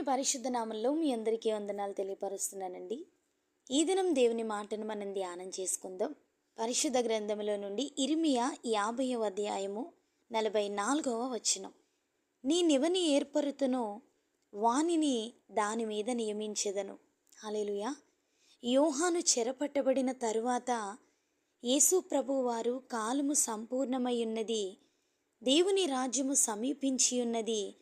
పరిశుద్ధ నామంలో మీ అందరికీ వందనాలు తెలియపరుస్తున్నానండి. ఈ దినం దేవుని మాటను మనం ధ్యానం చేసుకుందాం. పరిశుద్ధ గ్రంథంలో నుండి ఇరిమియా యాభైవ అధ్యాయము నలభై నాలుగవ వచనం. నీ నివని ఏర్పరుతును వానిని దాని మీద నియమించెదను. హల్లెలూయా. యోహాను చెరపట్టబడిన తరువాత యేసు ప్రభువారు కాలము సంపూర్ణమై ఉన్నది దేవుని రాజ్యము సమీపించి ఉన్నది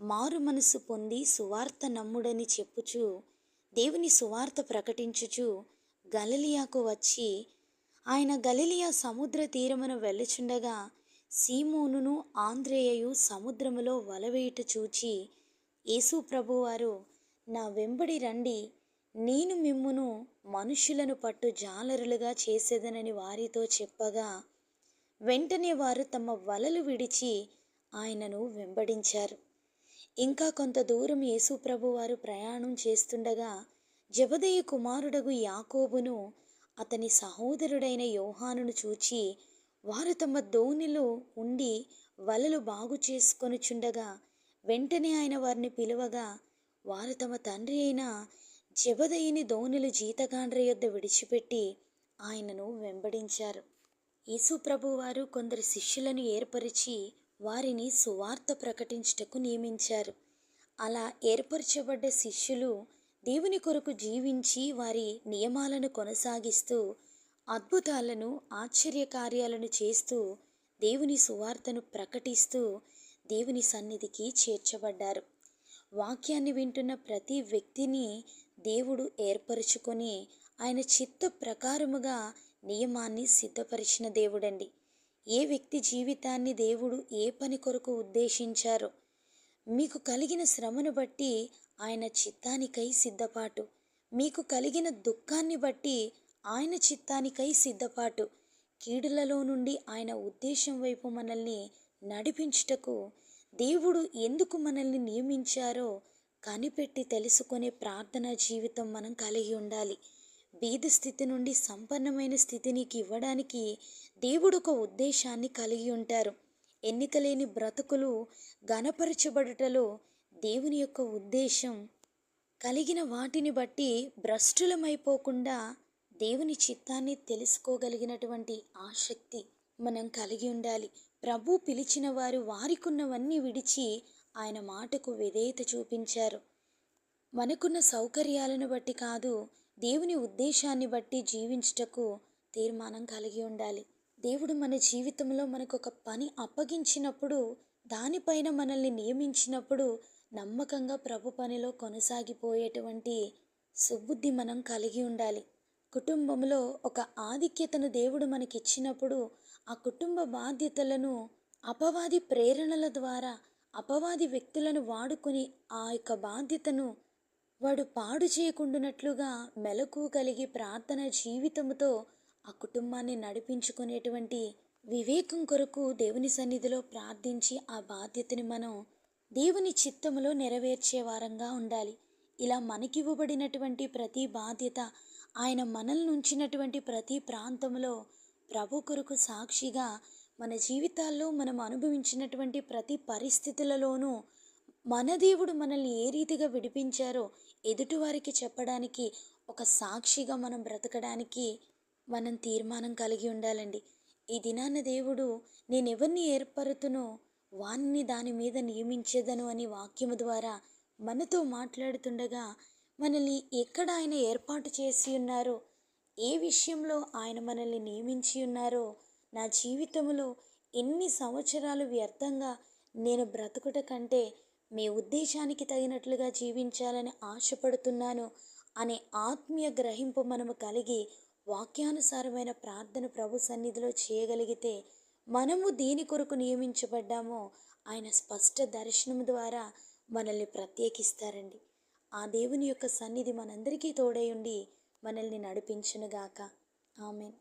మారు మనసు పొంది సువార్త నమ్ముడని చెప్పుచు దేవుని సువార్త ప్రకటించుచు గలలియాకు వచ్చి ఆయన గలిలియా సముద్ర తీరమును వెళ్ళుచుండగా సీమోనును ఆంధ్రేయయు సముద్రములో వలవేయుట చూచి యేసు ప్రభువారు నా వెంబడి రండి నేను మిమ్మును మనుషులను పట్టు జాలరులుగా చేసేదనని వారితో చెప్పగా వెంటనే వారు తమ వలలు విడిచి ఆయనను వెంబడించారు. ఇంకా కొంత దూరం యేసుప్రభు వారు ప్రయాణం చేస్తుండగా జబదయ్య కుమారుడగు యాకోబును అతని సహోదరుడైన యోహానును చూచి వారు తమ దోణిలో ఉండి వలలు బాగు చేసుకొనుచుండగా వెంటనే ఆయన వారిని పిలువగా వారు తమ తండ్రి అయిన జబదయ్యని దోణిలు జీతగాండ్ర యొద్ద విడిచిపెట్టి ఆయనను వెంబడించారు. యేసుప్రభు వారు కొందరు శిష్యులను ఏర్పరిచి వారిని సువార్త ప్రకటించుటకు నియమించారు. అలా ఏర్పరచబడ్డ శిష్యులు దేవుని కొరకు జీవించి వారి నియమాలను కొనసాగిస్తూ అద్భుతాలను ఆశ్చర్యకార్యాలను చేస్తూ దేవుని సువార్తను ప్రకటిస్తూ దేవుని సన్నిధికి చేర్చబడ్డారు. వాక్యాన్ని వింటున్న ప్రతి వ్యక్తిని దేవుడు ఏర్పరుచుకొని ఆయన చిత్త ప్రకారముగా నియమాన్ని సిద్ధపరిచిన దేవుడండి. ఏ వ్యక్తి జీవితాన్ని దేవుడు ఏ పని కొరకు ఉద్దేశించారో మీకు కలిగిన శ్రమను బట్టి ఆయన చిత్తానికై సిద్ధపాటు. మీకు కలిగిన దుఃఖాన్ని బట్టి ఆయన చిత్తానికై సిద్ధపాటు. కీడులలో నుండి ఆయన ఉద్దేశం వైపు మనల్ని నడిపించుటకు దేవుడు ఎందుకు మనల్ని నియమించారో కనిపెట్టి తెలుసుకునే ప్రార్థనా జీవితం మనం కలిగి ఉండాలి. బీద స్థితి నుండి సంపన్నమైన స్థితి నీకు ఇవ్వడానికి దేవుడు ఒక ఉద్దేశాన్ని కలిగి ఉంటారు. ఎన్నికలేని బ్రతుకులు గణపరచబడుటలో దేవుని యొక్క ఉద్దేశం. కలిగిన వాటిని బట్టి భ్రష్టులమైపోకుండా దేవుని చిత్తాన్ని తెలుసుకోగలిగినటువంటి ఆసక్తి మనం కలిగి ఉండాలి. ప్రభు పిలిచిన వారు వారికున్నవన్నీ విడిచి ఆయన మాటకు విధేయత చూపించారు. మనకున్న సౌకర్యాలను బట్టి కాదు దేవుని ఉద్దేశాన్ని బట్టి జీవించుటకు తీర్మానం కలిగి ఉండాలి. దేవుడు మన జీవితంలో మనకు ఒక పని అప్పగించినప్పుడు దానిపైన మనల్ని నియమించినప్పుడు నమ్మకంగా ప్రభు పనిలో కొనసాగిపోయేటువంటి సుబుద్ధి మనం కలిగి ఉండాలి. కుటుంబంలో ఒక ఆధిక్యతను దేవుడు మనకిచ్చినప్పుడు ఆ కుటుంబ బాధ్యతలను అపవాది ప్రేరణల ద్వారా అపవాది వ్యక్తులను వాడుకొని ఆ యొక్క బాధ్యతను వాడు పాడు చేయకుండానట్లుగా మెలకు కలిగి ప్రార్థన జీవితముతో ఆ కుటుంబాన్ని నడిపించుకునేటువంటి వివేకం కొరకు దేవుని సన్నిధిలో ప్రార్థించి ఆ బాధ్యతని మనం దేవుని చిత్తములో నెరవేర్చే వారంగా ఉండాలి. ఇలా మనకివ్వబడినటువంటి ప్రతి బాధ్యత ఆయన మనల్ని ఉంచినటువంటి ప్రతి ప్రాంతంలో ప్రభు కొరకు సాక్షిగా మన జీవితాల్లో మనం అనుభవించినటువంటి ప్రతి పరిస్థితులలోనూ మన దేవుడు మనల్ని ఏ రీతిగా విడిపించారో ఎదుటివారికి చెప్పడానికి ఒక సాక్షిగా మనం బ్రతకడానికి మనం తీర్మానం కలిగి ఉండాలండి. ఈ దినాన దేవుడు నేను ఎవరిని ఏర్పరుతునో వాణ్ణి దాని మీద నియమించేదను అని వాక్యము ద్వారా మనతో మాట్లాడుతుండగా మనల్ని ఎక్కడ ఆయన ఏర్పాటు చేసి ఉన్నారో ఏ విషయంలో ఆయన మనల్ని నియమించి ఉన్నారో నా జీవితంలో ఎన్ని సంవత్సరాలు వ్యర్థంగా నేను బ్రతుకుట కంటే మీ ఉద్దేశానికి తగినట్లుగా జీవించాలని ఆశపడుతున్నాను అనే ఆత్మీయ గ్రహింపు మనము కలిగి వాక్యానుసారమైన ప్రార్థన ప్రభు సన్నిధిలో చేయగలిగితే మనము దీని కొరకు నియమించబడ్డామో ఆయన స్పష్ట దర్శనం ద్వారా మనల్ని ప్రత్యేకిస్తారండి. ఆ దేవుని యొక్క సన్నిధి మనందరికీ తోడై ఉండి మనల్ని నడిపించునుగాక. ఆమెన్.